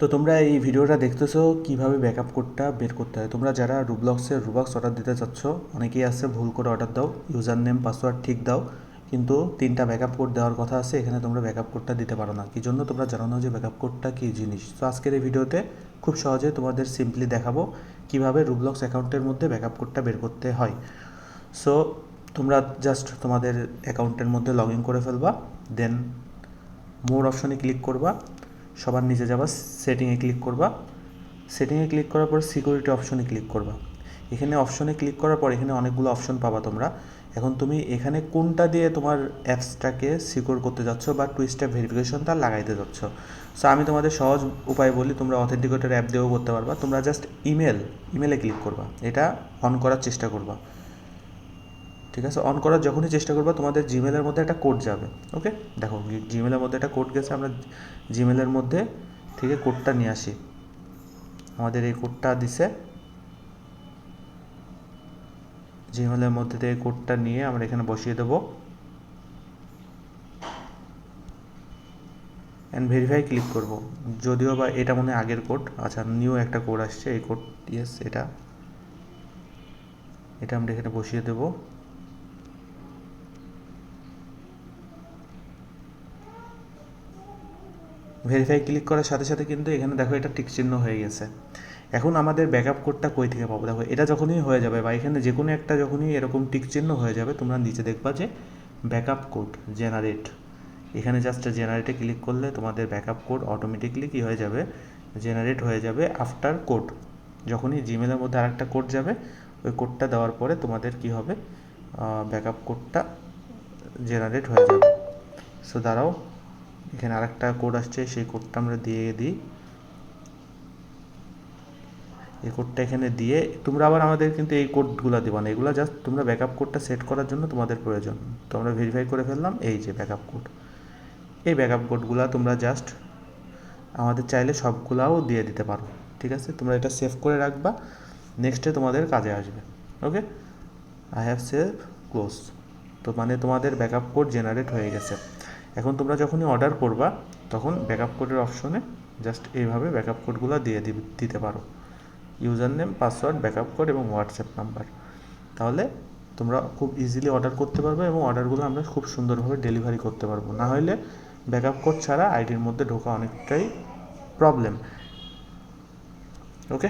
তো তোমরা এই ভিডিওটা দেখতেছো, কীভাবে ব্যাকআপ কোডটা বের করতে হয়? তোমরা যারা রুবলক্সের রুবক্স অর্ডার দিতে চাচ্ছ, অনেকেই আছে ভুল করে অর্ডার দাও ইউজার নেম পাসওয়ার্ড ঠিক দাও, কিন্তু তিনটা ব্যাকআপ কোড দেওয়ার কথা আছে, এখানে তোমরা ব্যাকআপ কোডটা দিতে পারো না। কি জন্য? তোমরা জানো না যে ব্যাকআপ কোডটা কী জিনিস। তো আজকের এই ভিডিওতে খুব সহজে তোমাদের সিম্পলি দেখাবো কীভাবে রুবলক্স অ্যাকাউন্টের মধ্যে ব্যাকআপ কোডটা বের করতে হয়। সো তোমরা জাস্ট তোমাদের অ্যাকাউন্টের মধ্যে লগ ইন করে ফেলবা দেন মোর অপশনে ক্লিক করবা সবার নিচে যাবা সেটিংয়ে ক্লিক করবা। সেটিংয়ে ক্লিক করার পর সিকিউরিটি অপশনে ক্লিক করবা। এখানে অপশনে ক্লিক করার পর এখানে অনেকগুলো অপশন পাবা তোমরা। এখন তুমি এখানে কোনটা দিয়ে তোমার অ্যাপসটাকে সিকিউর করতে যাচ্ছ বা টু স্টেপ ভেরিফিকেশনটা লাগাইতে যাচ্ছ। সো আমি তোমাদের সহজ উপায় বলি, তোমরা অথেন্টিকেটের অ্যাপ দিয়েও করতে পারবা। তোমরা জাস্ট ইমেল ইমেলে ক্লিক করবা। এটা অন করার চেষ্টা করবা। ঠিক আছে? অন করার যখনই চেষ্টা করবা, তোমাদের জিমেলের মধ্যে একটা কোড যাবে ওকে দেখো জিমেলের মধ্যে একটা কোড গেছে, আমরা জিমেলের মধ্যে থেকে কোডটা নিয়ে আসি। আমাদের এই কোডটা দিছে। জিমেলের মধ্যে থেকে কোডটা নিয়ে আমরা এখানে বসিয়ে দেবো। অ্যান্ড ভেরিফাই ক্লিক করব। যদিও বা এটা মনে আগের কোড আচ্ছা নিউ একটা কোড আসছে, এই কোড ইয়েস এটা। এটা আমরা এখানে বসিয়ে দেবো। ভেরিফাই ক্লিক করার সাথে সাথে কিন্তু এখানে দেখো এটা টিক চিহ্ন হয়ে গেছে। এখন আমাদের ব্যাকআপ কোডটা কই থেকে পাবো? দেখো, এটা যখনই হয়ে যাবে বা এখানে যে কোনো একটা যখনই এরকম টিক চিহ্ন হয়ে যাবে, তোমরা নিচে দেখবা যে ব্যাকআপ কোড জেনারেট এখানে জাস্ট জেনারেটে ক্লিক করলে তোমাদের ব্যাকআপ কোড অটোমেটিকলি কী হয়ে যাবে? জেনারেট হয়ে যাবে আফটার কোড যখনই জিমেলের মধ্যে আরেকটা কোড যাবে, ওই কোডটা দেওয়ার পরে তোমাদের কি হবে? ব্যাকআপ কোডটা জেনারেট হয়ে যাবে। সো দাঁড়াও। এখানে আরেকটা কোড আসছে, সেই কোডটা আমরা দিয়ে দিই। এই কোডটা এখানে দিয়ে, তোমরা আবার আমাদের কিন্তু এই কোডগুলো দেবা না। এগুলো জাস্ট তোমরা ব্যাকআপ কোডটা সেট করার জন্য তোমাদের প্রয়োজন। তো আমরা ভেরিফাই করে ফেললাম, এই যে ব্যাকআপ কোড এই ব্যাকআপ কোডগুলো তোমরা জাস্ট আমাদের চাইলে সবগুলাও দিয়ে দিতে পারো, ঠিক আছে? তোমরা এটা সেভ করে রাখবা নেক্সটে তোমাদের কাজে আসবে okay I have save close তো মানে তোমাদের ব্যাকআপ কোড জেনারেট হয়ে গেছে। এখন তোমরা যখনই অর্ডার করবা, তখন ব্যাকআপ কোডের অপশনে জাস্ট এইভাবে ব্যাকআপ কোডগুলো দিয়ে দিতে পারো। User name password backup code এবং হোয়াটসঅ্যাপ নাম্বার তাহলে তোমরা খুব ইজিলি অর্ডার করতে পারবে এবং অর্ডারগুলো আমরা খুব সুন্দরভাবে ডেলিভারি করতে পারব। না হলে ব্যাকআপ কোড ছাড়া আইডির মধ্যে ঢোকা অনেকটাই প্রবলেম ওকে